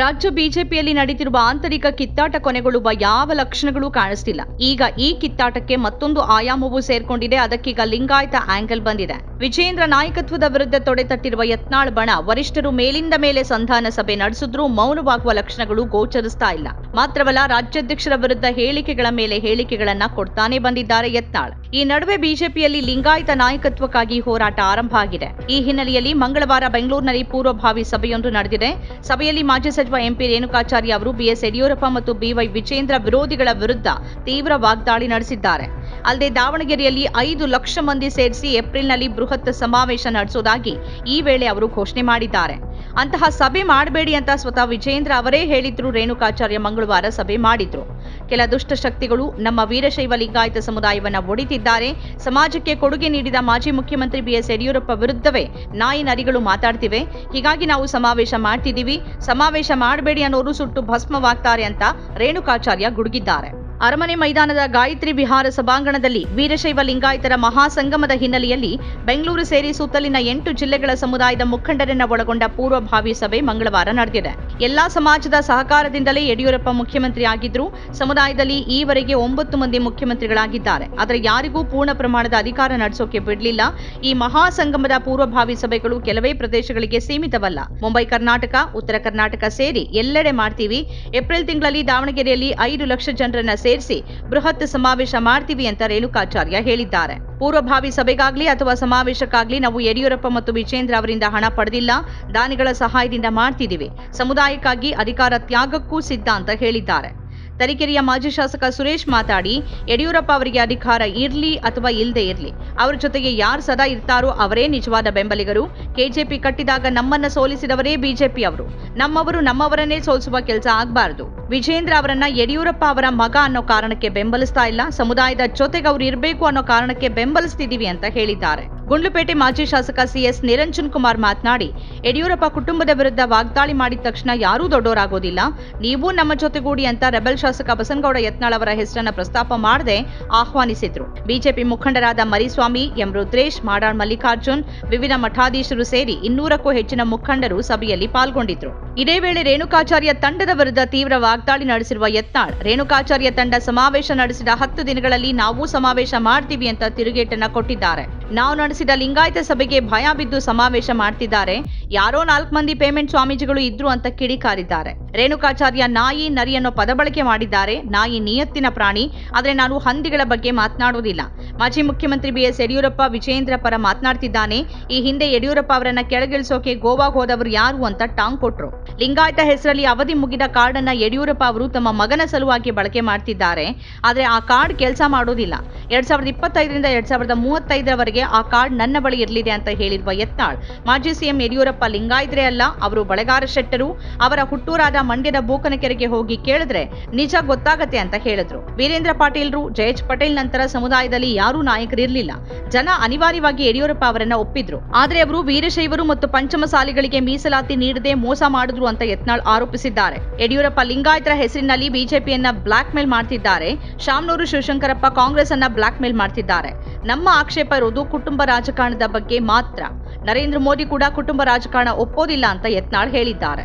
ರಾಜ್ಯ ಬಿಜೆಪಿಯಲ್ಲಿ ನಡೆದಿರುವ ಆಂತರಿಕ ಕಿತ್ತಾಟ ಕೊನೆಗೊಳ್ಳುವ ಯಾವ ಲಕ್ಷಣಗಳು ಕಾಣಿಸ್ತಿಲ್ಲ. ಈಗ ಈ ಕಿತ್ತಾಟಕ್ಕೆ ಮತ್ತೊಂದು ಆಯಾಮವೂ ಸೇರ್ಕೊಂಡಿದೆ. ಅದಕ್ಕೀಗ ಲಿಂಗಾಯತ ಆಂಗಲ್ ಬಂದಿದೆ. ವಿಜೇಂದ್ರ ನಾಯಕತ್ವದ ವಿರುದ್ಧ ತೊಡೆತಟ್ಟಿರುವ ಯತ್ನಾಳ್ ಬಣ ವರಿಷ್ಠರು ಮೇಲಿಂದ ಮೇಲೆ ಸಂಧಾನ ಸಭೆ ನಡೆಸಿದ್ರೂ ಮೌನವಾಗುವ ಲಕ್ಷಣಗಳು ಗೋಚರಿಸ್ತಾ ಇಲ್ಲ. ಮಾತ್ರವಲ್ಲ, ರಾಜ್ಯಾಧ್ಯಕ್ಷರ ವಿರುದ್ಧ ಹೇಳಿಕೆಗಳ ಮೇಲೆ ಹೇಳಿಕೆಗಳನ್ನ ಕೊಡ್ತಾನೆ ಬಂದಿದ್ದಾರೆ ಯತ್ನಾಳ್. ಈ ನಡುವೆ ಬಿಜೆಪಿಯಲ್ಲಿ ಲಿಂಗಾಯತ ನಾಯಕತ್ವಕ್ಕಾಗಿ ಹೋರಾಟ ಆರಂಭ ಆಗಿದೆ. ಈ ಹಿನ್ನೆಲೆಯಲ್ಲಿ ಮಂಗಳವಾರ ಬೆಂಗಳೂರಿನಲ್ಲಿ ಪೂರ್ವಭಾವಿ ಸಭೆಯೊಂದು ನಡೆದಿದೆ. ಸಭೆಯಲ್ಲಿ ಮಾಜಿ ಸಚಿವ ಎಂಪಿ ರೇಣುಕಾಚಾರ್ಯ ಅವರು ಬಿಎಸ್ ಯಡಿಯೂರಪ್ಪ ಮತ್ತು ಬಿವೈ ವಿಜೇಂದ್ರ ವಿರೋಧಿಗಳ ವಿರುದ್ಧ ತೀವ್ರ ವಾಗ್ದಾಳಿ ನಡೆಸಿದ್ದಾರೆ. ಅಲ್ಲದೆ ದಾವಣಗೆರೆಯಲ್ಲಿ ಐದು ಲಕ್ಷ ಮಂದಿ ಸೇರಿಸಿ ಏಪ್ರಿಲ್ನಲ್ಲಿ ಬೃಹತ್ ಸಮಾವೇಶ ನಡೆಸುವುದಾಗಿ ಈ ವೇಳೆ ಅವರು ಘೋಷಣೆ ಮಾಡಿದ್ದಾರೆ. ಅಂತಹ ಸಭೆ ಮಾಡಬೇಡಿ ಅಂತ ಸ್ವತಃ ವಿಜೇಂದ್ರ ಅವರೇ ಹೇಳಿದ್ರು. ರೇಣುಕಾಚಾರ್ಯ ಮಂಗಳವಾರ ಸಭೆ ಮಾಡಿದ್ರು. ಕೆಲ ದುಷ್ಟಶಕ್ತಿಗಳು ನಮ್ಮ ವೀರಶೈವ ಲಿಂಗಾಯತ ಸಮುದಾಯವನ್ನು ಒಡಿತಿದ್ದಾರೆ. ಸಮಾಜಕ್ಕೆ ಕೊಡುಗೆ ನೀಡಿದ ಮಾಜಿ ಮುಖ್ಯಮಂತ್ರಿ ಬಿಎಸ್ ಯಡಿಯೂರಪ್ಪ ವಿರುದ್ಧವೇ ನಾಯಿ ನರಿಗಳು ಮಾತಾಡ್ತಿವೆ. ಹೀಗಾಗಿ ನಾವು ಸಮಾವೇಶ ಮಾಡ್ತಿದ್ದೀವಿ. ಸಮಾವೇಶ ಮಾಡಬೇಡಿ ಅನ್ನೋರು ಸುಟ್ಟು ಭಸ್ಮವಾಗ್ತಾರೆ ಅಂತ ರೇಣುಕಾಚಾರ್ಯ ಗುಡುಗಿದ್ದಾರೆ. ಅರಮನೆ ಮೈದಾನದ ಗಾಯತ್ರಿ ವಿಹಾರ ಸಭಾಂಗಣದಲ್ಲಿ ವೀರಶೈವ ಲಿಂಗಾಯತರ ಮಹಾಸಂಗಮದ ಹಿನ್ನೆಲೆಯಲ್ಲಿ ಬೆಂಗಳೂರು ಸೇರಿ ಸುತ್ತಲಿನ ಎಂಟು ಜಿಲ್ಲೆಗಳ ಸಮುದಾಯದ ಮುಖಂಡರನ್ನ ಒಳಗೊಂಡ ಪೂರ್ವಭಾವಿ ಸಭೆ ಮಂಗಳವಾರ ನಡೆದಿದೆ. ಎಲ್ಲಾ ಸಮಾಜದ ಸಹಕಾರದಿಂದಲೇ ಯಡಿಯೂರಪ್ಪ ಮುಖ್ಯಮಂತ್ರಿ ಆಗಿದ್ರು. ಸಮುದಾಯದಲ್ಲಿ ಈವರೆಗೆ ಒಂಬತ್ತು ಮಂದಿ ಮುಖ್ಯಮಂತ್ರಿಗಳಾಗಿದ್ದಾರೆ. ಆದರೆ ಯಾರಿಗೂ ಪೂರ್ಣ ಪ್ರಮಾಣದ ಅಧಿಕಾರ ನಡೆಸೋಕೆ ಬಿಡಲಿಲ್ಲ. ಈ ಮಹಾಸಂಗಮದ ಪೂರ್ವಭಾವಿ ಸಭೆಗಳು ಕೆಲವೇ ಪ್ರದೇಶಗಳಿಗೆ ಸೀಮಿತವಲ್ಲ. ಮುಂಬೈ, ಕರ್ನಾಟಕ, ಉತ್ತರ ಕರ್ನಾಟಕ ಸೇರಿ ಎಲ್ಲೆಡೆ ಮಾಡ್ತೀವಿ. ಏಪ್ರಿಲ್ ತಿಂಗಳಲ್ಲಿ ದಾವಣಗೆರೆಯಲ್ಲಿ ಐದು ಲಕ್ಷ ಜನರನ್ನ ಸೇರಿಸಿ ಬೃಹತ್ ಸಮಾವೇಶ ಮಾಡ್ತೀವಿ ಅಂತ ರೇಣುಕಾಚಾರ್ಯ ಹೇಳಿದ್ದಾರೆ. ಪೂರ್ವಭಾವಿ ಸಭೆಗಾಗ್ಲಿ ಅಥವಾ ಸಮಾವೇಶಕ್ಕಾಗ್ಲಿ ನಾವು ಯಡಿಯೂರಪ್ಪ ಮತ್ತು ವಿಜೇಂದ್ರ ಅವರಿಂದ ಹಣ ಪಡೆದಿಲ್ಲ, ದಾನಿಗಳ ಸಹಾಯದಿಂದ ಮಾಡ್ತಿದ್ದೀವಿ. ಸಮುದಾಯಕ್ಕಾಗಿ ಅಧಿಕಾರ ತ್ಯಾಗಕ್ಕೂ ಸಿದ್ಧ ಅಂತ ಹೇಳಿದ್ದಾರೆ. ತರೀಕೆರೆಯ ಮಾಜಿ ಶಾಸಕ ಸುರೇಶ್ ಮಾತಾಡಿ, ಯಡಿಯೂರಪ್ಪ ಅವರಿಗೆ ಅಧಿಕಾರ ಇರ್ಲಿ ಅಥವಾ ಇಲ್ಲದೆ ಇರ್ಲಿ, ಅವರ ಜೊತೆಗೆ ಯಾರು ಸದಾ ಇರ್ತಾರೋ ಅವರೇ ನಿಜವಾದ ಬೆಂಬಲಿಗರು. ಕೆಜೆಪಿ ಕಟ್ಟಿದಾಗ ನಮ್ಮನ್ನ ಸೋಲಿಸಿದವರೇ ಬಿಜೆಪಿ ಅವರು. ನಮ್ಮವರು ನಮ್ಮವರನ್ನೇ ಸೋಲಿಸುವ ಕೆಲಸ ಆಗಬಾರದು. ವಿಜೇಂದ್ರ ಅವರನ್ನ ಯಡಿಯೂರಪ್ಪ ಅವರ ಮಗ ಅನ್ನೋ ಕಾರಣಕ್ಕೆ ಬೆಂಬಲಿಸ್ತಾ ಇಲ್ಲ. ಸಮುದಾಯದ ಜೊತೆಗೆ ಅವ್ರು ಇರಬೇಕು ಅನ್ನೋ ಕಾರಣಕ್ಕೆ ಬೆಂಬಲಿಸ್ತಿದ್ದೀವಿ ಅಂತ ಹೇಳಿದ್ದಾರೆ. ಗುಂಡ್ಲುಪೇಟೆ ಮಾಜಿ ಶಾಸಕ ಸಿಎಸ್ ನಿರಂಜನ್ ಕುಮಾರ್ ಮಾತನಾಡಿ, ಯಡಿಯೂರಪ್ಪ ಕುಟುಂಬದ ವಿರುದ್ಧ ವಾಗ್ದಾಳಿ ಮಾಡಿದ ತಕ್ಷಣ ಯಾರೂ ದೊಡ್ಡವರಾಗೋದಿಲ್ಲ ನೀವು ನಮ್ಮ ಜೊತೆಗೂಡಿ ಅಂತ ರೆಬೆಲ್ ಶಾಸಕ ಬಸನಗೌಡ ಯತ್ನಾಳ್ ಅವರ ಹೆಸರನ್ನ ಪ್ರಸ್ತಾಪ ಮಾಡದೆ ಆಹ್ವಾನಿಸಿದ್ರು. ಬಿಜೆಪಿ ಮುಖಂಡರಾದ ಮರಿಸ್ವಾಮಿ, ಎಂ ರುದ್ರೇಶ್, ಮಾಡಾಳ್ ಮಲ್ಲಿಕಾರ್ಜುನ್, ವಿವಿಧ ಮಠಾಧೀಶರು ಸೇರಿ ಇನ್ನೂರಕ್ಕೂ ಹೆಚ್ಚಿನ ಮುಖಂಡರು ಸಭೆಯಲ್ಲಿ ಪಾಲ್ಗೊಂಡಿದ್ರು. ಇದೇ ವೇಳೆ ರೇಣುಕಾಚಾರ್ಯ ತಂಡದ ವಿರುದ್ಧ ತೀವ್ರ ವಾಗ್ದಾಳಿ ನಡೆಸಿರುವ ಯತ್ನಾಳ್, ರೇಣುಕಾಚಾರ್ಯ ತಂಡ ಸಮಾವೇಶ ನಡೆಸಿದ ಹತ್ತು ದಿನಗಳಲ್ಲಿ ನಾವು ಸಮಾವೇಶ ಮಾಡ್ತೀವಿ ಅಂತ ತಿರುಗೇಟನ್ನ ಕೊಟ್ಟಿದ್ದಾರೆ. ನಾವು ನಡೆಸಿದ ಲಿಂಗಾಯತ ಸಭೆಗೆ ಭಯ ಬಿದ್ದು ಸಮಾವೇಶ ಮಾಡ್ತಿದ್ದಾರೆ. ಯಾರೋ ನಾಲ್ಕು ಮಂದಿ ಪೇಮೆಂಟ್ ಸ್ವಾಮೀಜಿಗಳು ಇದ್ರು ಅಂತ ಕಿಡಿಕಾರಿದ್ದಾರೆ ರೇಣುಕಾಚಾರ್ಯ ನಾಯಿ ನರಿ ಅನ್ನೋ ಪದ ಬಳಕೆ ಮಾಡಿದ್ದಾರೆ. ನಾಯಿ ನಿಯತ್ತಿನ ಪ್ರಾಣಿ. ಆದರೆ ನಾನು ಹಂದಿಗಳ ಬಗ್ಗೆ ಮಾತನಾಡುವುದಿಲ್ಲ. ಮಾಜಿ ಮುಖ್ಯಮಂತ್ರಿ ಬಿಎಸ್ ಯಡಿಯೂರಪ್ಪ, ವಿಜಯೇಂದ್ರ ಪರ ಮಾತನಾಡ್ತಿದ್ದಾನೆ. ಈ ಹಿಂದೆ ಯಡಿಯೂರಪ್ಪ ಅವರನ್ನ ಕೆಳಗಿಳಿಸೋಕೆ ಗೋವಾಗ್ ಹೋದವರು ಯಾರು ಅಂತ ಟಾಂಗ್ ಕೊಟ್ರು. ಲಿಂಗಾಯತ ಹೆಸರಲ್ಲಿ ಅವಧಿ ಮುಗಿದ ಕಾರ್ಡ್ ಅನ್ನ ಯಡಿಯೂರಪ್ಪ ಅವರು ತಮ್ಮ ಮಗನ ಸಲುವಾಗಿ ಬಳಕೆ ಮಾಡ್ತಿದ್ದಾರೆ. ಆದರೆ ಆ ಕಾರ್ಡ್ ಕೆಲಸ ಮಾಡೋದಿಲ್ಲ. ಎರಡ್ ಸಾವಿರದ ಇಪ್ಪತ್ತೈದರಿಂದ ಎರಡ್ ಸಾವಿರದ ಮೂವತ್ತೈದರವರೆಗೆ ಆ ಕಾರ್ಡ್ ನನ್ನ ಬಳಿ ಇರಲಿದೆ ಅಂತ ಹೇಳಿರುವ ಯತ್ನಾಳ್, ಮಾಜಿ ಸಿಎಂ ಯಡಿಯೂರಪ್ಪ ಲಿಂಗಾಯತ್ರೆ ಅಲ್ಲ, ಅವರು ಬಳೆಗಾರ ಶೆಟ್ಟರು. ಅವರ ಹುಟ್ಟೂರಾದ ಮಂಡ್ಯದ ಬೂಕನಕೆರೆಗೆ ಹೋಗಿ ಕೇಳಿದ್ರೆ ನಿಜ ಗೊತ್ತಾಗತ್ತೆ ಅಂತ ಹೇಳಿದ್ರು. ವೀರೇಂದ್ರ ಪಾಟೀಲ್ರು, ಜಯೇಶ್ ಪಟೇಲ್ ನಂತರ ಸಮುದಾಯದಲ್ಲಿ ಯಾರೂ ನಾಯಕರಿರಲಿಲ್ಲ. ಜನ ಅನಿವಾರ್ಯವಾಗಿ ಯಡಿಯೂರಪ್ಪ ಅವರನ್ನ ಒಪ್ಪಿದ್ರು. ಆದ್ರೆ ಅವರು ವೀರಶೈವರು ಮತ್ತು ಪಂಚಮಸಾಲಿಗಳಿಗೆ ಮೀಸಲಾತಿ ನೀಡದೆ ಮೋಸ ಮಾಡಿದ್ರು ಅಂತ ಯತ್ನಾಳ್ ಆರೋಪಿಸಿದ್ದಾರೆ. ಯಡಿಯೂರಪ್ಪ ಲಿಂಗಾಯತರ ಹೆಸರಿನಲ್ಲಿ ಬಿಜೆಪಿಯನ್ನ ಬ್ಲಾಕ್ ಮೇಲ್ ಮಾಡ್ತಿದ್ದಾರೆ. ಶಾಮನೂರು ಶಿವಶಂಕರಪ್ಪ ಕಾಂಗ್ರೆಸ್ ಅನ್ನ ಬ್ಲಾಕ್ ಮೇಲ್ ಮಾಡ್ತಿದ್ದಾರೆ. ನಮ್ಮ ಆಕ್ಷೇಪ ಇರೋದು ಕುಟುಂಬ ರಾಜಕಾರಣದ ಬಗ್ಗೆ ಮಾತ್ರ. ನರೇಂದ್ರ ಮೋದಿ ಕೂಡ ಕುಟುಂಬ ರಾಜಕಾರಣ ಒಪ್ಪೋದಿಲ್ಲ ಅಂತ ಯತ್ನಾಳ್ ಹೇಳಿದ್ದಾರೆ.